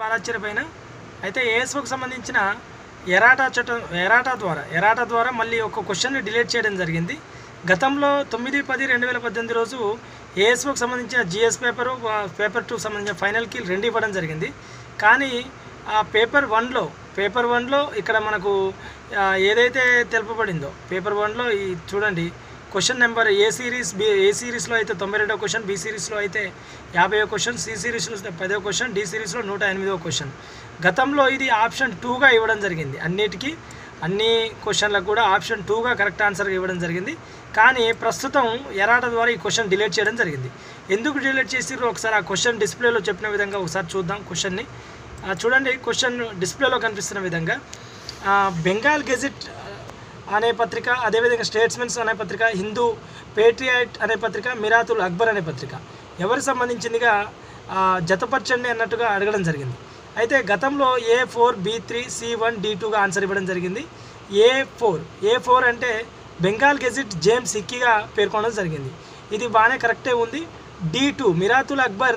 బాలాచరి పైన. అయితే ఏఎస్ఓకి సంబంధించిన ఎరాటా చట్టం ఎరాటా ద్వారా ఎరాటా ద్వారా మళ్ళీ ఒక క్వశ్చన్ని డిలీట్ చేయడం జరిగింది. గతంలో తొమ్మిది పది రెండు వేల పద్దెనిమిది రోజు ఏఎస్ఓకి సంబంధించిన జిఎస్ పేపరు పేపర్ టూకి సంబంధించిన ఫైనల్కి రెండు ఇవ్వడం జరిగింది. కానీ ఆ పేపర్ వన్లో పేపర్ వన్లో ఇక్కడ మనకు ఏదైతే తెలుపబడిందో పేపర్ వన్లో ఈ చూడండి question number A series B A సిరీస్లో అయితే తొంభై రెండో క్వశ్చన్ బి సిరీస్లో అయితే యాభై క్వశ్చన్ సి సిరీస్లో పదో క్వశ్చన్ డి సిరీస్లో నూట ఎనిమిదో క్వశ్చన్. గతంలో ఇది ఆప్షన్ టూగా ఇవ్వడం జరిగింది. అన్నిటికీ అన్ని క్వశ్చన్లకు కూడా ఆప్షన్ టూగా కరెక్ట్ ఆన్సర్గా ఇవ్వడం జరిగింది. కానీ ప్రస్తుతం ఎరాట ద్వారా ఈ క్వశ్చన్ డిలీట్ చేయడం జరిగింది. ఎందుకు డిలీట్ చేసిర్రు? ఒకసారి ఆ క్వశ్చన్ డిస్ప్లేలో చెప్పిన విధంగా ఒకసారి చూద్దాం క్వశ్చన్ని. చూడండి క్వశ్చన్ డిస్ప్లేలో కనిపిస్తున్న విధంగా బెంగాల్ గెజిట్ అనే పత్రిక అదేవిధంగా స్టేట్స్మెన్స్ అనే పత్రిక హిందూ పేట్రియాట్ అనే పత్రిక మిరాతుల్ అక్బర్ అనే పత్రిక. ఎవరికి సంబంధించిందిగా? ఆ, జతపరచండి అన్నట్టుగా అడగడం జరిగింది. అయితే గతంలో A four B three C one D టూగా ఆన్సర్ ఇవ్వడం జరిగింది. ఏ ఫోర్ ఏ ఫోర్ అంటే బెంగాల్ గెజిట్ జేమ్స్ సిక్కిగా పేర్కొనడం జరిగింది. ఇది బాగానే కరెక్టే ఉంది. డి టూ మిరాతుల్ అక్బర్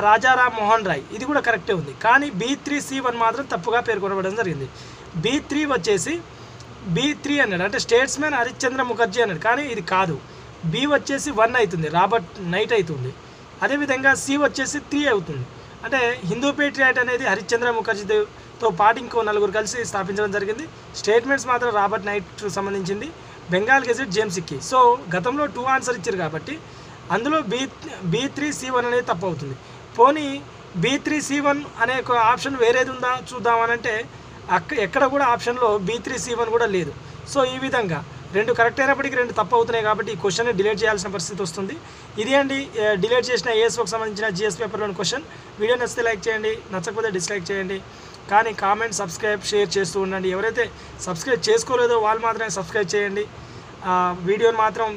రాజారామ్ మోహన్ రాయ్ ఇది కూడా కరెక్టే ఉంది. కానీ బి త్రీ సి వన్ మాత్రం తప్పుగా పేర్కొనబడడం జరిగింది. బి త్రీ వచ్చేసి బి త్రీ అన్నాడు. అంటే స్టేట్స్మెన్ హరిశ్చంద్ర ముఖర్జీ అన్నాడు. కానీ ఇది కాదు. బి వచ్చేసి వన్ అవుతుంది. రాబర్ట్ నైట్ అవుతుంది. అదేవిధంగా సి వచ్చేసి త్రీ అవుతుంది. అంటే హిందూ పేట్రియాట్ అనేది హరిశ్చంద్ర ముఖర్జీతో పాటు ఇంకో నలుగురు కలిసి స్థాపించడం జరిగింది. స్టేట్మెంట్స్ మాత్రం రాబర్ట్ నైట్ సంబంధించింది. Bengal Gazette James Hicky so గతంలో టూ ఆన్సర్ ఇచ్చారు కాబట్టి అందులో B B three C one అనేది తప్పు అవుతుంది. పోనీ బీ త్రీ సి వన్ అనే ఒక ఆప్షన్ వేరేది ఉందా? చూద్దామనంటే అక్క ఎక్కడ కూడా ఆప్షన్లో బీ త్రీ సి వన్ కూడా లేదు. సో ఈ విధంగా రెండు కరెక్ట్ అయినప్పటికీ రెండు తప్పు అవుతున్నాయి కాబట్టి ఈ క్వశ్చన్ని డిలీట్ చేయాల్సిన పరిస్థితి వస్తుంది. ఇది అండి డిలీట్ చేసిన ఏఎస్ఓకి సంబంధించిన జిఎస్ పేపర్లోని క్వశ్చన్. వీడియో నచ్చితే లైక్ చేయండి నచ్చకపోతే డిస్లైక్ చేయండి. కానీ కామెంట్ సబ్స్క్రైబ్ షేర్ చేస్తూ ఉండండి. ఎవరైతే సబ్స్క్రైబ్ చేసుకోలేదో వాళ్ళు మాత్రమే సబ్స్క్రైబ్ చేయండి. వీడియోని మాత్రం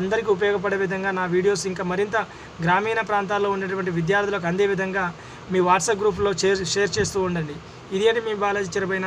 అందరికీ ఉపయోగపడే విధంగా నా వీడియోస్ ఇంకా మరింత గ్రామీణ ప్రాంతాల్లో ఉండేటువంటి విద్యార్థులకు అందే విధంగా మీ వాట్సాప్ గ్రూప్లో షేర్ షేర్ చేస్తూ ఉండండి. ఇది ఏంటి మీ బాలాజీ చెరపైన